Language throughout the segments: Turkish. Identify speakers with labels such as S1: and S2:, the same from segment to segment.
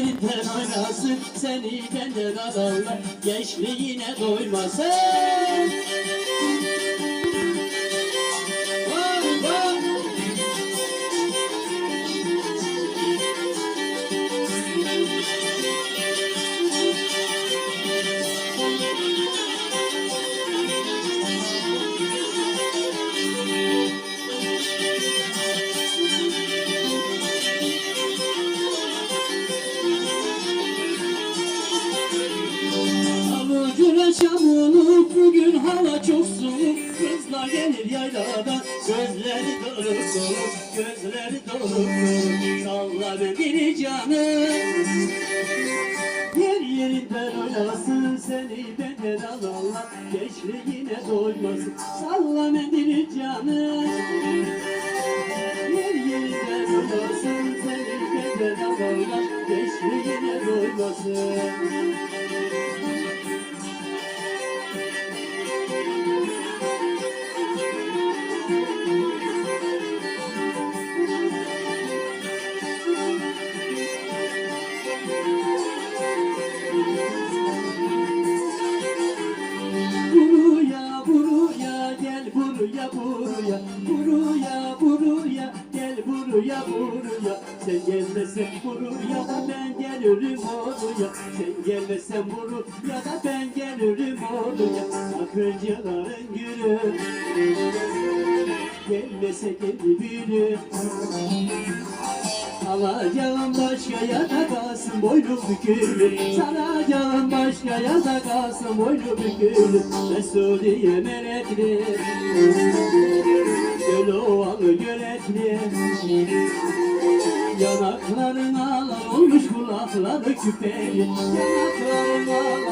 S1: yerinden oynasın Seni benden adamlar gençliğine doymasın bugün hava çok soğuk Kızlar gelir yayladan gözleri dolu dolu Gözleri dolu dolu Salla be biri canım Yer yerinden oynasın seni benden alalım Gençliğine doymasın Salla mendili canım Yer yerinden oynasın seni benden alalım Gençliğine doymasın buraya gel buraya buraya Buraya gel buraya buraya Sen gelmesen buraya da ben gelirim oraya Sen gelmesen buraya da ben gelirim oraya Akıncıların gülü Gelmese kendi biri Alacağım başka yana kalsın boynu bükülü. Saracağım başka yana kalsın boynu bükülü. Mesudiye melekli Göl ovalı göletli. Yanakların ağlar olmuş kulakları küpeli. Yanakların ağlar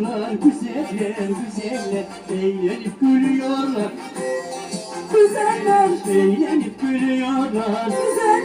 S1: gidiyorlar güzeller güzeller Eğlenip gülüyorlar.
S2: Güzeller,
S1: Eğlenip gülüyorlar. Bir